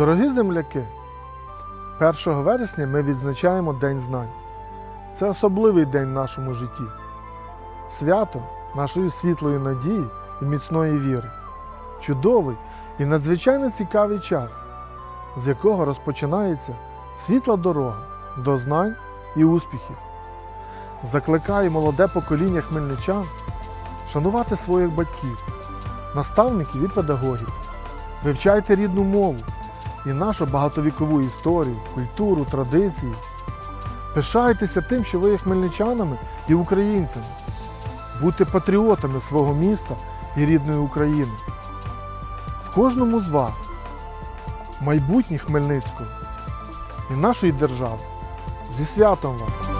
Дорогі земляки, 1 вересня ми відзначаємо День знань. Це особливий день в нашому житті. Свято нашої світлої надії і міцної віри. Чудовий і надзвичайно цікавий час, з якого розпочинається світла дорога до знань і успіхів. Закликаю молоде покоління хмельничан шанувати своїх батьків, наставників і педагогів. Вивчайте рідну мову і нашу багатовікову історію, культуру, традиції. Пишайтеся тим, що ви є хмельничанами і українцями. Будьте патріотами свого міста і рідної України. В кожному з вас майбутнє Хмельницького і нашої держави. Зі святом вас!